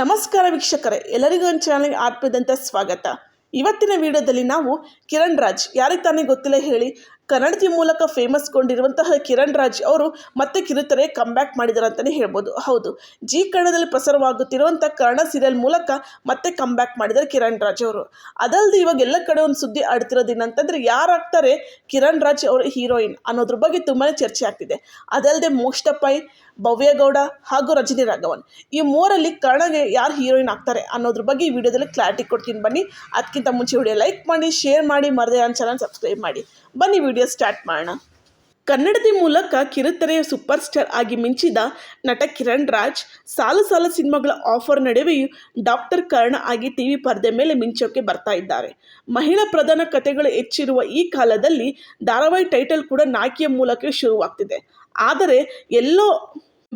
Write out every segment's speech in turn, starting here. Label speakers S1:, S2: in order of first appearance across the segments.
S1: ನಮಸ್ಕಾರ ವೀಕ್ಷಕರೇ, ಎಲ್ಲರಿಗೂ ಒಂದು ಚಾನಲ್ಗೆ ಆತ್ಮದಂತ ಸ್ವಾಗತ. ಇವತ್ತಿನ ವಿಡಿಯೋದಲ್ಲಿ ನಾವು ಕಿರಣ್ ರಾಜ್, ಯಾರಿಗೆ ತಾನೇ ಗೊತ್ತಿಲ್ಲ ಹೇಳಿ ಕನ್ನಡತಿ ಮೂಲಕ ಫೇಮಸ್ಗೊಂಡಿರುವಂತಹ ಕಿರಣ್ ರಾಜ್ ಅವರು ಮತ್ತೆ ಕಿರುತೆರೆ ಕಮ್ಬ್ಯಾಕ್ ಮಾಡಿದ್ದಾರೆ ಅಂತಲೇ ಹೇಳ್ಬೋದು. ಹೌದು, ಜಿ ಕನ್ನಡದಲ್ಲಿ ಪ್ರಸಾರವಾಗುತ್ತಿರುವಂಥ ಕನ್ನಡ ಸೀರಿಯಲ್ ಮೂಲಕ ಮತ್ತೆ ಕಮ್ಬ್ಯಾಕ್ ಮಾಡಿದ್ದಾರೆ ಕಿರಣ್ ರಾಜ್ ಅವರು. ಅದಲ್ಲದೆ ಇವಾಗ ಎಲ್ಲ ಕಡೆ ಒಂದು ಸುದ್ದಿ ಆಡ್ತಿರೋದೇನಂತಂದರೆ ಯಾರಾಗ್ತಾರೆ ಕಿರಣ್ ರಾಜ್ ಅವರ ಹೀರೋಯಿನ್ ಅನ್ನೋದ್ರ ಬಗ್ಗೆ ತುಂಬಾ ಚರ್ಚೆ ಆಗ್ತಿದೆ. ಅದಲ್ಲದೆ ಮೋಕ್ಷ ಪೈ ಭವ್ಯಗೌಡ ಹಾಗೂ ರಜನಿ ರಾಘವನ್. ಈ ಮೂರಲ್ಲಿ ಕನ್ನಡಗೆ ಯಾರು ಹೀರೋಯಿನ್ ಆಗ್ತಾರೆ ಅನ್ನೋದ್ರ ಬಗ್ಗೆ ಈ ವಿಡಿಯೋದಲ್ಲಿ ಕ್ಲಾರಿಟಿ ಕೊಡ್ತೀನಿ ಬನ್ನಿ. ಅದಕ್ಕಿಂತ ಮುಂಚೆ ವಿಡಿಯೋ ಲೈಕ್ ಮಾಡಿ ಶೇರ್ ಮಾಡಿ, ಮರದೇ ನನ್ನ ಚಾನಲ್ ಸಬ್ಸ್ಕ್ರೈಬ್ ಮಾಡಿ. ಬನ್ನಿ ವಿಡಿಯೋ ಸ್ಟಾರ್ಟ್ ಮಾಡೋಣ. ಕನ್ನಡದ ಮೂಲಕ ಕಿರುತೆರೆಯ ಸೂಪರ್ ಸ್ಟಾರ್ ಆಗಿ ಮಿಂಚಿದ ನಟ ಕಿರಣ್ ರಾಜ್, ಸಾಲು ಸಾಲ ಸಿನಿಮಾಗಳ ಆಫರ್ ನಡುವೆಯೂ ಡಾಕ್ಟರ್ ಕರ್ಣ ಆಗಿ ಟಿವಿ ಪರದೆ ಮೇಲೆ ಮಿಂಚೋಕೆ ಬರ್ತಾ ಇದ್ದಾರೆ. ಮಹಿಳಾ ಪ್ರಧಾನ ಕಥೆಗಳು ಹೆಚ್ಚಿರುವ ಈ ಕಾಲದಲ್ಲಿ ಧಾರಾವಾಹಿ ಟೈಟಲ್ ಕೂಡ ನಾಯಕಿಯ ಮೂಲಕವೇ ಶುರುವಾಗ್ತಿದೆ. ಆದರೆ ಎಲ್ಲೋ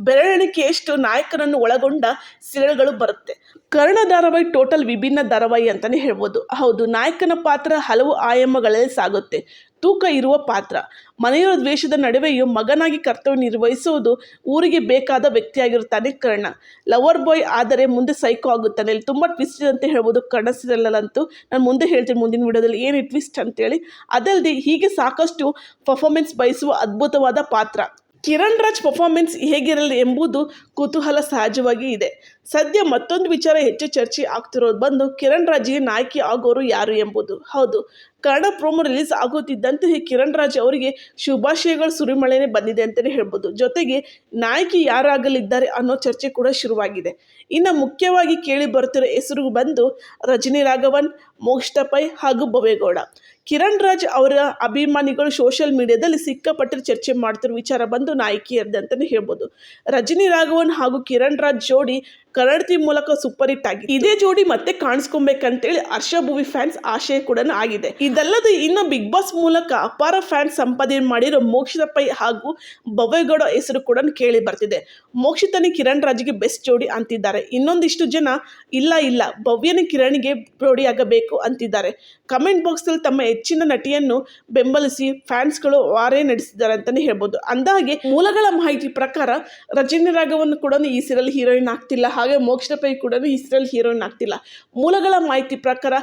S1: ಬೆರಳೆಣಿಕೆಯಷ್ಟು ನಾಯಕನನ್ನು ಒಳಗೊಂಡ ಸೀರಿಯಲ್ಗಳು ಬರುತ್ತೆ. ಕರ್ಣ ಧಾರಾವಾಹಿ ಟೋಟಲ್ ವಿಭಿನ್ನ ಧಾರಾವಾಹಿ ಅಂತಲೇ ಹೇಳ್ಬೋದು. ಹೌದು, ನಾಯಕನ ಪಾತ್ರ ಹಲವು ಆಯಾಮಗಳಲ್ಲಿ ಸಾಗುತ್ತೆ. ತೂಕ ಇರುವ ಪಾತ್ರ. ಮನೆಯವರ ದ್ವೇಷದ ನಡುವೆಯೂ ಮಗನಾಗಿ ಕರ್ತವ್ಯ ನಿರ್ವಹಿಸುವುದು ಊರಿಗೆ ಬೇಕಾದ ವ್ಯಕ್ತಿಯಾಗಿರುತ್ತಾನೆ ಕರ್ಣ. ಲವರ್ ಬಾಯ್ ಆದರೆ ಮುಂದೆ ಸೈಕೋ ಆಗುತ್ತಾನೆ. ಇಲ್ಲಿ ತುಂಬ ಟ್ವಿಸ್ಟ್ ಅಂತ ಹೇಳ್ಬೋದು. ಕರ್ಣ ಸೀರಿಯಲ್ಲಂತೂ ನಾನು ಮುಂದೆ ಹೇಳ್ತೀನಿ ಮುಂದಿನ ವಿಡಿಯೋದಲ್ಲಿ ಏನು ಟ್ವಿಸ್ಟ್ ಅಂತೇಳಿ. ಅದಲ್ಲದೆ ಹೀಗೆ ಸಾಕಷ್ಟು ಪರ್ಫಾರ್ಮೆನ್ಸ್ ಬಯಸುವ ಅದ್ಭುತವಾದ ಪಾತ್ರ. ಕಿರಣ್ ರಾಜ್ ಪರ್ಫಾರ್ಮೆನ್ಸ್ ಹೇಗಿರಲಿ ಎಂಬುದು ಕುತೂಹಲ ಸಹಜವಾಗಿ ಇದೆ. ಸದ್ಯ ಮತ್ತೊಂದು ವಿಚಾರ ಹೆಚ್ಚು ಚರ್ಚೆ ಆಗ್ತಿರೋದು. ಬಂದು ಕಿರಣ್ ರಾಜ್ಗೆ ನಾಯಕಿ ಆಗೋರು ಯಾರು ಎಂಬುದು. ಹೌದು, ಕನ್ನಡ ಪ್ರೋಮೋ ರಿಲೀಸ್ ಆಗುತ್ತಿದ್ದಂತೆ ಕಿರಣ್ ರಾಜ್ ಅವರಿಗೆ ಶುಭಾಶಯಗಳು ಸುರಿಮಳೆನೇ ಬಂದಿದೆ ಅಂತಲೇ ಹೇಳ್ಬೋದು. ಜೊತೆಗೆ ನಾಯಕಿ ಯಾರಾಗಲಿದ್ದಾರೆ ಅನ್ನೋ ಚರ್ಚೆ ಕೂಡ ಶುರುವಾಗಿದೆ. ಇನ್ನು ಮುಖ್ಯವಾಗಿ ಕೇಳಿ ಬರುತ್ತಿರೋ ಹೆಸರು ಬಂದು ರಜನಿ ರಾಘವನ್, ಮೋಕ್ಷ ಹಾಗೂ ಭವೇಗೌಡ ಕಿರಣ್ ರಾಜ್ ಅವರ ಅಭಿಮಾನಿಗಳು ಸೋಷಿಯಲ್ ಮೀಡಿಯಾದಲ್ಲಿ ಸಿಕ್ಕಾಪಟ್ಟೆ ಚರ್ಚೆ ಮಾಡ್ತಿರೋ ವಿಚಾರ ಬಂದು ನಾಯಕಿಯರ್ದೆ ಅಂತಲೇ ಹೇಳ್ಬೋದು. ರಜನಿ ರಾಘವನ್ ಹಾಗೂ ಕಿರಣ್ ರಾಜ್ ಜೋಡಿ ಕನ್ನಡತಿ ಮೂಲಕ ಸೂಪರ್ ಹಿಟ್ ಆಗಿದೆ ಇದೇ ಜೋಡಿ ಮತ್ತೆ ಕಾಣಿಸ್ಕೊಬೇಕಂತೇಳಿ ಹರ್ಷ ಭೂವಿ ಫ್ಯಾನ್ಸ್ ಆಶಯ ಕೂಡ ಆಗಿದೆ. ಇದಲ್ಲದೆ ಇನ್ನು ಬಿಗ್ ಬಾಸ್ ಮೂಲಕ ಅಪಾರ ಫ್ಯಾನ್ಸ್ ಸಂಪಾದನೆ ಮಾಡಿರೋ ಮೋಕ್ಷಿತ ಪೈ ಹಾಗೂ ಭವ್ಯಗೌಡ ಹೆಸರು ಕೂಡ ಕೇಳಿ ಬರ್ತಿದೆ. ಮೋಕ್ಷಿತನೇ ಕಿರಣ್ ರಾಜ್ಗೆ ಬೆಸ್ಟ್ ಜೋಡಿ ಅಂತಿದ್ದಾರೆ. ಇನ್ನೊಂದಿಷ್ಟು ಜನ ಇಲ್ಲ ಇಲ್ಲ, ಭವ್ಯನ ಕಿರಣ್ಗೆ ಜೋಡಿಯಾಗಬೇಕು ಅಂತಿದ್ದಾರೆ. ಕಮೆಂಟ್ ಬಾಕ್ಸಲ್ಲಿ ತಮ್ಮ ಹೆಚ್ಚಿನ ನಟಿಯನ್ನು ಬೆಂಬಲಿಸಿ ಫ್ಯಾನ್ಸ್ಗಳು ವಾರೇ ನಡೆಸಿದ್ದಾರೆ ಅಂತಲೇ ಹೇಳ್ಬೋದು. ಅಂದಾಗೆ ಮೂಲಗಳ ಮಾಹಿತಿ ಪ್ರಕಾರ ರಜನಿ ರಾಘವನ್ನು ಕೂಡ ಈ ಸೀರಿಯಲ್ ಹೀರೋಯಿನ್ ಆಗ್ತಿಲ್ಲ. ಹಾಗೆ ಮೋಕ್ಷ ಪೈ ಕೂಡ ಈ ಸೀರಿಯಲ್ ಹೀರೋಯಿನ್ ಆಗ್ತಿಲ್ಲ. ಮೂಲಗಳ ಮಾಹಿತಿ ಪ್ರಕಾರ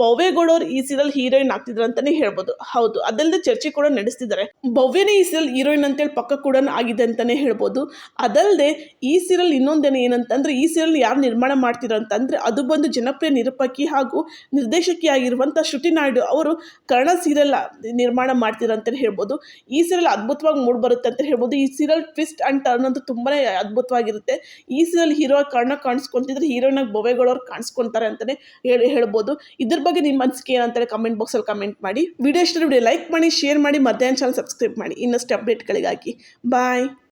S1: ಭವ್ಯಗೌಡವ್ರು ಈ ಸೀರಿಯಲ್ ಹೀರೋಯಿನ್ ಆಗ್ತಿದ್ರು ಅಂತಾನೆ ಹೇಳ್ಬೋದು. ಹೌದು ಅದಲ್ಲದೆ ಚರ್ಚೆ ಕೂಡ ನಡೆಸ್ತಿದ್ದಾರೆ. ಭವ್ಯನೇ ಈ ಸೀರಿಯಲ್ ಹೀರೋಯಿನ್ ಅಂತೇಳಿ ಪಕ್ಕ ಕೂಡ ಆಗಿದೆ ಅಂತಾನೆ ಹೇಳ್ಬೋದು. ಅದಲ್ಲದೆ ಈ ಸೀರಿಯಲ್ ಇನ್ನೊಂದೇನೆ ಏನಂತಂದ್ರೆ ಈ ಸೀರಿಯಲ್ ಯಾರು ನಿರ್ಮಾಣ ಮಾಡ್ತಿದ್ರು ಅಂತಂದ್ರೆ, ಅದು ಬಂದು ಜನಪ್ರಿಯ ನಿರೂಪಕಿ ಹಾಗೂ ನಿರ್ದೇಶಕಿ ಆಗಿರುವಂತಹ ಶ್ರುತಿ ನಾಯ್ಡು ಅವರು ಕನ್ನಡ ಸೀರಿಯಲ್ ನಿರ್ಮಾಣ ಮಾಡ್ತಿದ್ರು ಅಂತಾನೆ ಹೇಳ್ಬೋದು. ಈ ಸೀರಿಯಲ್ ಅದ್ಭುತವಾಗಿ ಮೂಡ್ ಬರುತ್ತೆ ಅಂತ ಹೇಳ್ಬೋದು. ಈ ಸೀರಿಯಲ್ ಟ್ವಿಸ್ಟ್ ಅಂಡ್ ಟರ್ನ್ ಅಂತೂ ತುಂಬಾ ಅದ್ಭುತವಾಗಿರುತ್ತೆ. ಈ ಸೀರಿಯಲ್ ಹೀರೋ ಕರ್ಣ ಕಾಣಿಸ್ಕೊಂತಿದ್ರೆ ಹೀರೋನ ಬೊವೆಗಳವ್ರು ಕಾಣಿಸ್ಕೊಂತಾರೆ ಅಂತಲೇ ಹೇಳಿ ಹೇಳ್ಬೋದು. ಇದ್ರ ಬಗ್ಗೆ ನಿಮ್ಮ ಅನಿಸಿಕೆ ಏನಂತಾರೆ ಕಮೆಂಟ್ ಬಾಕ್ಸಲ್ಲಿ ಕಮೆಂಟ್ ಮಾಡಿ. ವಿಡಿಯೋ ಇಷ್ಟ ವಿಡಿಯೋ ಲೈಕ್ ಮಾಡಿ ಶೇರ್ ಮಾಡಿ, ಮಧ್ಯಾಹ್ನ ಚಾನಲ್ ಸಬ್ಸ್ಕ್ರೈಬ್ ಮಾಡಿ. ಇನ್ನಷ್ಟು ಅಪ್ಡೇಟ್ಗಳಿಗಾಗಿ ಬಾಯ್